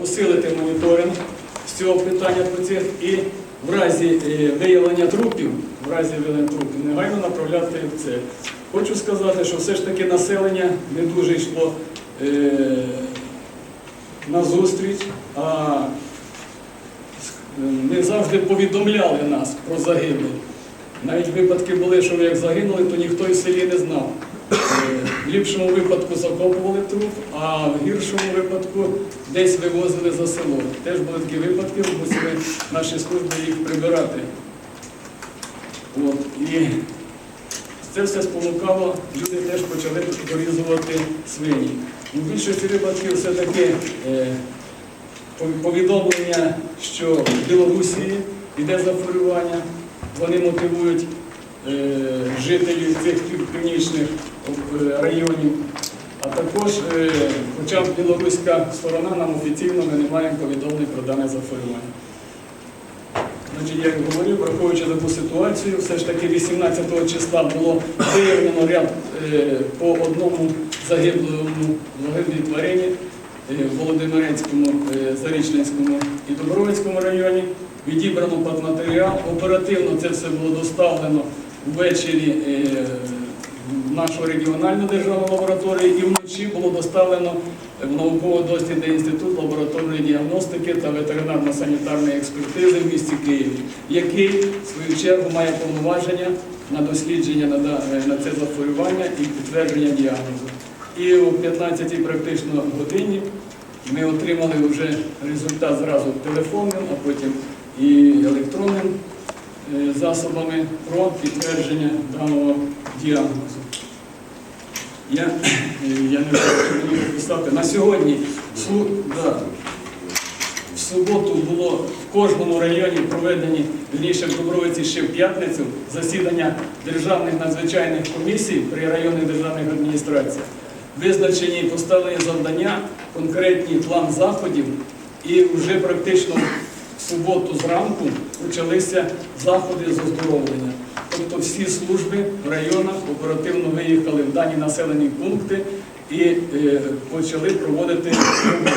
посилити моніторинг з цього питання процес і в разі е, виявлення трупів, в разі виявлення трупів, негайно направляти в це. Хочу сказати, що все ж таки населення не дуже йшло е, на зустріч, а не завжди повідомляли нас про загиблих. Навіть випадки були, що ми як загинули, то ніхто і в селі не знав. В ліпшому випадку закопували труп, а в гіршому випадку десь вивозили за село. Теж були такі випадки, мусили наші служби їх прибирати. От. І це все спонукало, люди теж почали порізувати свині. У більшості випадків все-таки е, повідомлення, що в Білорусі йде захворювання, вони мотивують жителів цих північних е, районів. А також, е, хоча білоруська сторона нам офіційно ми не маємо повідомлень про дане захворювання. Значить, як говорив, враховуючи таку ситуацію, все ж таки 18 числа було виявлено ряд е, по одному загиблому загиблій тварині е, в Володимирецькому, е, Зарічненському і Добровицькому районі. Відібрано матеріал. Оперативно це все було доставлено ввечері е, в нашу регіональну державну лабораторію і вночі було доставлено в науково-дослідний інститут лабораторної діагностики та ветеринарно-санітарної експертизи в місті Києві, який в свою чергу має повноваження на дослідження на, це захворювання і підтвердження діагнозу. І о 15-й практично годині ми отримали вже результат зразу телефонним, а потім і електронним е, засобами про підтвердження даного діагнозу. Я, я не знаю, що. На сьогодні в су- да, в суботу було в кожному районі проведені, вірніше в Дубровиці ще в п'ятницю, засідання державних надзвичайних комісій при районних державних адміністраціях. Визначені і поставлені завдання, конкретний план заходів, і вже практично суботу зранку почалися заходи з оздоровлення. Тобто всі служби в районах оперативно виїхали в дані населені пункти і е, почали проводити роботи.